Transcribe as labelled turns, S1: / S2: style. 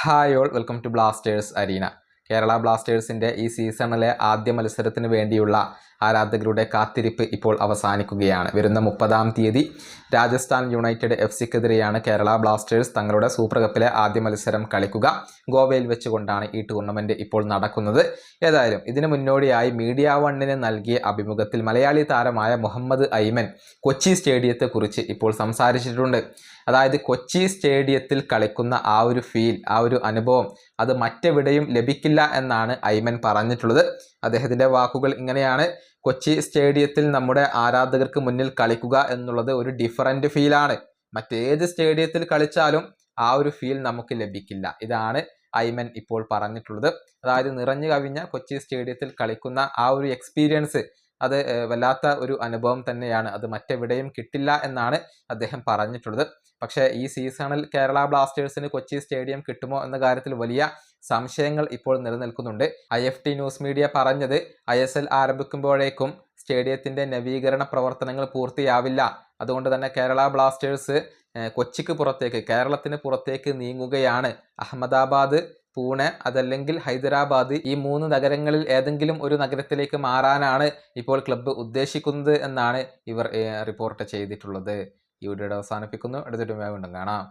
S1: Hi all welcome to Blasters arena Kerala ബ്ലാസ്റ്റേഴ്സിന്റെ ഈ സീസണിലെ ആദ്യ മത്സരത്തിന് വേണ്ടിയുള്ള ആരാധകരുടെ കാത്തിരിപ്പ് ഇപ്പോൾ അവസാനിക്കുകയാണ്. വരുന്ന മുപ്പതാം തീയതി രാജസ്ഥാൻ യുണൈറ്റഡ് എഫ് സിക്കെതിരെയാണ് കേരള ബ്ലാസ്റ്റേഴ്സ് തങ്ങളുടെ സൂപ്പർ കപ്പിലെ ആദ്യ മത്സരം കളിക്കുക. ഗോവയിൽ വെച്ചുകൊണ്ടാണ് ഈ ടൂർണമെന്റ് ഇപ്പോൾ നടക്കുന്നത്. ഏതായാലും ഇതിന് മുന്നോടിയായി മീഡിയ വണ്ണിന് നൽകിയ അഭിമുഖത്തിൽ മലയാളി താരമായ മുഹമ്മദ് ഐമൻ കൊച്ചി സ്റ്റേഡിയത്തെക്കുറിച്ച് ഇപ്പോൾ സംസാരിച്ചിട്ടുണ്ട്. അതായത് കൊച്ചി സ്റ്റേഡിയത്തിൽ കളിക്കുന്ന ആ ഒരു ഫീൽ ആ ഒരു അനുഭവം അത് മറ്റെവിടെയും ലഭിക്കില്ല എന്നാണ് ഐമൻ പറഞ്ഞിട്ടുള്ളത്. അദ്ദേഹത്തിന്റെ വാക്കുകൾ ഇങ്ങനെയാണ്. കൊച്ചി സ്റ്റേഡിയത്തിൽ നമ്മുടെ ആരാധകർക്ക് മുന്നിൽ കളിക്കുക എന്നുള്ളത് ഒരു ഡിഫറന്റ് ഫീലാണ് മറ്റേത് സ്റ്റേഡിയത്തിൽ കളിച്ചാലും ആ ഒരു ഫീൽ നമുക്ക് ലഭിക്കില്ല. ഇതാണ് ഐമൻ ഇപ്പോൾ പറഞ്ഞിട്ടുള്ളത്. അതായത് നിറഞ്ഞു കവിഞ്ഞ കൊച്ചി സ്റ്റേഡിയത്തിൽ കളിക്കുന്ന ആ ഒരു എക്സ്പീരിയൻസ് അത് വല്ലാത്ത ഒരു അനുഭവം തന്നെയാണ്. അത് മറ്റെവിടെയും കിട്ടില്ല എന്നാണ് അദ്ദേഹം പറഞ്ഞിട്ടുള്ളത്. പക്ഷേ ഈ സീസണിൽ കേരള ബ്ലാസ്റ്റേഴ്സിന് കൊച്ചി സ്റ്റേഡിയം കിട്ടുമോ എന്ന കാര്യത്തിൽ വലിയ സംശയങ്ങൾ ഇപ്പോൾ നിലനിൽക്കുന്നുണ്ട്. I F T news media പറഞ്ഞത് ഐ എസ് എൽ ആരംഭിക്കുമ്പോഴേക്കും സ്റ്റേഡിയത്തിന്റെ നവീകരണ പ്രവർത്തനങ്ങൾ പൂർത്തിയാവില്ല. അതുകൊണ്ട് തന്നെ കേരള ബ്ലാസ്റ്റേഴ്സ് കൊച്ചിക്ക് പുറത്തേക്ക് കേരളത്തിന് പുറത്തേക്ക് നീങ്ങുകയാണ്. അഹമ്മദാബാദ് പൂനെ അതല്ലെങ്കിൽ ഹൈദരാബാദ് ഈ മൂന്ന് നഗരങ്ങളിൽ ഏതെങ്കിലും ഒരു നഗരത്തിലേക്ക് മാറാനാണ് ഇപ്പോൾ ക്ലബ്ബ് ഉദ്ദേശിക്കുന്നത് എന്നാണ് ഇവർ റിപ്പോർട്ട് ചെയ്തിട്ടുള്ളത്. ഈ വീഡിയോയുടെ അവസാനിപ്പിക്കുന്നു. അടുത്തൊരു വീണ്ടും കാണാം.